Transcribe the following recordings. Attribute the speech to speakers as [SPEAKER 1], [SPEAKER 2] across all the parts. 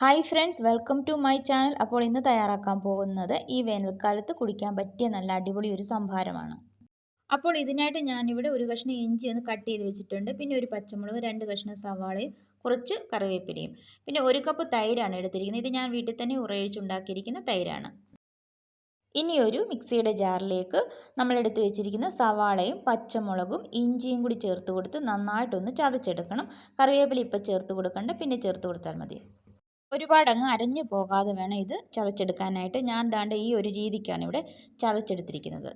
[SPEAKER 1] Hi friends welcome to my channel അപ്പോൾ ഇന്ന് തയ്യാറാക്കാൻ പോകുന്നത് ഈ വേനൽക്കാലത്ത് കുടിക്കാൻ പറ്റിയ നല്ല അടിപൊളി ഒരു സംഭാരമാണ് അപ്പോൾ ഇതിനായിട്ട് ഞാനിവിടെ ഒരു കഷ്ണം ഇഞ്ചി ഒന്ന് കട്ട് ചെയ്ത് വെച്ചിട്ടുണ്ട്. പിന്നെ ഒരു പച്ചമുളക് രണ്ട് കഷ്ണം സവാളയും കുറച്ച് കറിവേപ്പിലയും. പിന്നെ ഒരു കപ്പ് തൈരാണ് എടുത്തിരിക്കുന്നത്. ഇത് ഞാൻ വീട്ടിൽ തന്നെ ഉറയിച്ചുണ്ടാക്കിയിരിക്കുന്ന തൈരാണ്. ഇനി ഒരു മിക്സിയുടെ ജാറിലേക്ക് നമ്മൾ എടുത്തു വെച്ചിരിക്കുന്ന സവാളയും പച്ചമുളകും ഇഞ്ചിയും കൂടി ചേർത്ത് കൊടുത്ത് നന്നായിട്ടൊന്ന് ചതച്ചെടുക്കണം. കറിവേപ്പില ഇപ്പം ചേർത്ത് കൊടുക്കണ്ട. പിന്നെ ചേർത്ത് കൊടുത്താൽ മതി. ഒരുപാട് അങ്ങ് അരഞ്ഞു പോകാതെ വേണം ഇത് ചതച്ചെടുക്കാനായിട്ട്. ഞാൻ ദാണ്ട് ഈ ഒരു രീതിക്കാണ് ഇവിടെ ചതച്ചെടുത്തിരിക്കുന്നത്.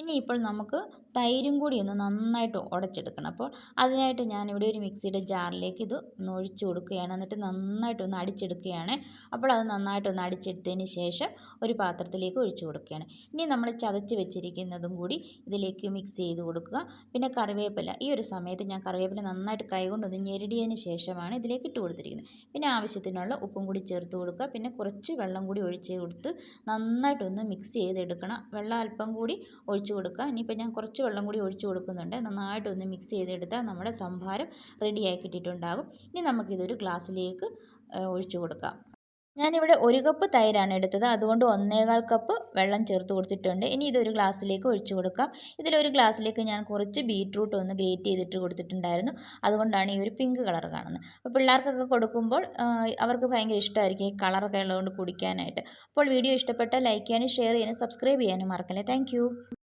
[SPEAKER 1] ഇനിയിപ്പോൾ നമുക്ക് തൈരും കൂടി ഒന്ന് നന്നായിട്ട് ഉടച്ചെടുക്കണം. അപ്പോൾ അതിനായിട്ട് ഞാനിവിടെ ഒരു മിക്സിയുടെ ജാറിലേക്ക് ഇത് ഒന്ന് ഒഴിച്ചു കൊടുക്കുകയാണ്. എന്നിട്ട് നന്നായിട്ട് ഒന്ന് അടിച്ചെടുക്കുകയാണ്. അപ്പോൾ അത് നന്നായിട്ട് ഒന്ന് അടിച്ചെടുത്തതിന് ശേഷം ഒരു പാത്രത്തിലേക്ക് ഒഴിച്ചു കൊടുക്കുകയാണ്. ഇനി നമ്മൾ ചതച്ച് വെച്ചിരിക്കുന്നതും കൂടി ഇതിലേക്ക് മിക്സ് ചെയ്ത് കൊടുക്കുക. പിന്നെ കറിവേപ്പില. ഈ ഒരു സമയത്ത് ഞാൻ കറിവേപ്പില നന്നായിട്ട് കൈകൊണ്ടൊന്ന് ഞെരടിയതിന് ശേഷമാണ് ഇതിലേക്ക് ഇട്ട് കൊടുത്തിരിക്കുന്നത്. പിന്നെ ആവശ്യത്തിനുള്ള ഉപ്പും കൂടി ചേർത്ത് കൊടുക്കുക. പിന്നെ കുറച്ച് വെള്ളം കൂടി ഒഴിച്ച് കൊടുത്ത് നന്നായിട്ടൊന്ന് മിക്സ് ചെയ്തെടുക്കണം. വെള്ളം അല്പം കൂടി ഒഴിച്ച് ഒഴിച്ച് കൊടുക്കുക. ഇനിയിപ്പോൾ ഞാൻ കുറച്ച് വെള്ളം കൂടി ഒഴിച്ച് കൊടുക്കുന്നുണ്ട്. നന്നായിട്ടൊന്ന് മിക്സ് ചെയ്തെടുത്താൽ നമ്മുടെ സംഭാരം റെഡിയായി കിട്ടിയിട്ടുണ്ടാകും. ഇനി നമുക്കിതൊരു ഗ്ലാസ്സിലേക്ക് ഒഴിച്ചു കൊടുക്കാം. ഞാനിവിടെ ഒരു കപ്പ് തൈരാണ് എടുത്തത്. അതുകൊണ്ട് ഒന്നേകാൽ കപ്പ് വെള്ളം ചേർത്ത് കൊടുത്തിട്ടുണ്ട്. ഇനി ഇതൊരു ഗ്ലാസ്സിലേക്ക് ഒഴിച്ചു കൊടുക്കാം. ഇതിലൊരു ഗ്ലാസ്സിലേക്ക് ഞാൻ കുറച്ച് ബീറ്റ്റൂട്ട് ഒന്ന് ഗ്രേറ്റ് ചെയ്തിട്ട് കൊടുത്തിട്ടുണ്ടായിരുന്നു. അതുകൊണ്ടാണ് ഈ ഒരു പിങ്ക് കളർ കാണുന്നത്. അപ്പോൾ പിള്ളേർക്കൊക്കെ കൊടുക്കുമ്പോൾ അവർക്ക് ഭയങ്കര ഇഷ്ടമായിരിക്കും ഈ കളറൊക്കെ ഉള്ളതുകൊണ്ട് കുടിക്കാനായിട്ട്. അപ്പോൾ വീഡിയോ ഇഷ്ടപ്പെട്ടാൽ ലൈക്ക് ചെയ്യാനും ഷെയർ ചെയ്യാനും സബ്സ്ക്രൈബ് ചെയ്യാനും മറക്കല്ലേ. താങ്ക്